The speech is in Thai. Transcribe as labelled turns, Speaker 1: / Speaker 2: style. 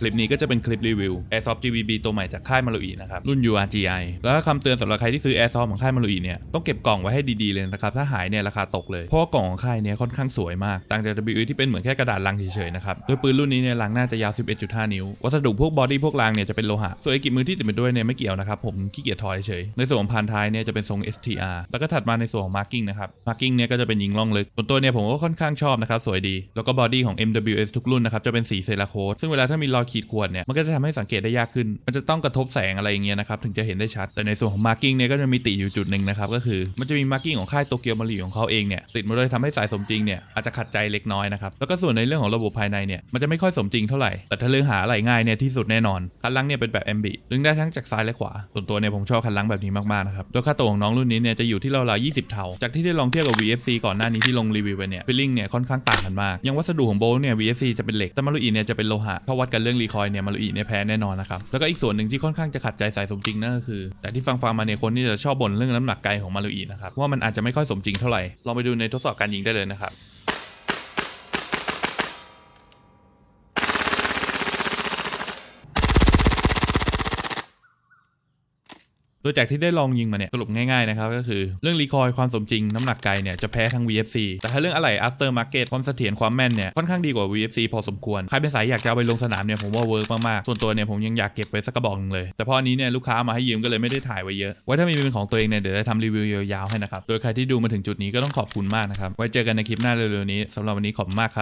Speaker 1: คลิปนี้ก็จะเป็นคลิปรีวิว Airsoft GVB ตัวใหม่จากค่ายมารุอีนะครับรุ่น URGI แล้วก็คำเตือนสำหรับใครที่ซื้อ Airsoft ของค่ายมารุอีเนี่ยต้องเก็บกล่องไว้ให้ดีๆเลยนะครับถ้าหายเนี่ยราคาตกเลยเพราะกล่องของค่ายเนี่ยค่อนข้างสวยมากต่างจาก WE ที่เป็นเหมือนแค่กระดาษลังเฉยๆนะครับโดยปืนรุ่นนี้เนี่ยลังน่าจะยาว 11.5 นิ้ว วัสดุพวกบอดี้พวกรางเนี่ยจะเป็นโลหะส่วนไอ้กิบมือที่ติดมาด้วยเนี่ยไม่เกี่ยวนะครับผมขี้เกียจทอยเฉยในส่วนของพานท้ายเนี่ยจะเป็นทรง STR แล้วก็ถัดมาในส่วนของ marking นะครับ marking เนี่ยก็จะเป็นยิงล่องลึกส่วนตัวเนี่ยผมก็ค่อนข้างชอบนะครับสวยดีแล้วก็บอดี้ของ MWS ทุกรุ่นนะครับจะเป็นสีเซราโคตซึ่งเวลาถ้ามีรอยขีดข่วนเนี่ยมันก็จะทำให้สังเกตได้ยากขึ้น มันจะต้องกระทบแสงอะไรอย่างเงี้ยนะครับถึงจะเห็นได้ชัด แต่ในส่วนของ marking เนี่ยก็จะมีติอยู่จุดหนึ่งนะครับก็คือมันจะมี marking ของค่ายโตเกียวมารีของเขาเองเนี่ยติดมาด้วยทำให้สายสมจริงเนี่ยอาจจะขัดใจเล็กน้อยนะครับแล้วก็ส่วนในเรื่องของระบบภายในเนี่ยมันจะไม่ค่อยสมจริงเท่าไหร่แต่ถ้าเรื่องหาอะไรง่ายเนี่ยที่สุดแน่นอนคันลังเนี่ยเป็นแบบ MB ดึงได้ทั้งจากซ้ายและขวาส่วนตัวเนี่ยผมชอบคันลังแบบนี้มากๆนะครับโดยค่าตัวของน้องรุ่นนี้เนี่ยจะอยู่ที่ราวๆ20 เท่า จากที่ได้ลองเทียบกับ VFC ก่อนหน้านี้ที่ลงรีวิวไปเนี่ยฟีลลิ่งเนี่ยค่อนข้างต่างกันมากยังวัสดุของโบลเนี่ย VFC จะเป็นเหล็กแต่มารุอีเนี่ยจะเป็นโลหะถ้าวัดกันเรื่องรีคอยเนี่ยมารุอีเนี่ยแพ้แน่นอนนะครับ แล้วก็อีกส่วนหนึ่งที่ค่อนข้างจะขัดใจสายสมจริงนั่นก็คือ แต่ที่ฟังฟังมาเนี่ยคนที่จะชอบบ่นเรื่องน้ำหนักไกลของมารุอีนะครับว่ามันอาจจะไม่ค่อยสมจริงเท่าไหร่ลองไปดูในทดสอบการยิงได้เลยนะครับ โดยจากที่ได้ลองยิงมาเนี่ยสรุปง่ายๆนะครับก็คือเรื่องรีคอยความสมจริงน้ำหนักไกลเนี่ยจะแพ้ทั้ง VFC แต่ถ้าเรื่องอะไหล่ after market ความเสถียรความแม่นเนี่ยค่อนข้างดีกว่า VFC พอสมควร ใครเป็นสายอยากจะเอาไปลงสนามเนี่ยผมว่าเวิร์กมากๆ ส่วนตัวเนี่ยผมยังอยากเก็บไว้สักกระบอกหนึงเลย แต่พออันนี้เนี่ยลูกค้าเอามาให้ยืมก็เลยไม่ได้ถ่ายไว้เยอะ ไว้ถ้ามีเป็นของตัวเองเนี่ยเดี๋ยวจะทำรีวิวยาวๆให้นะครับโดยใครที่ดูมาถึงจุดนี้ก็ต้องขอบคุณมากนะครับไว้เจอกันในคลิปหน้าเร็วๆนี้สำหรับวันนี้ขอบคุณมากครับ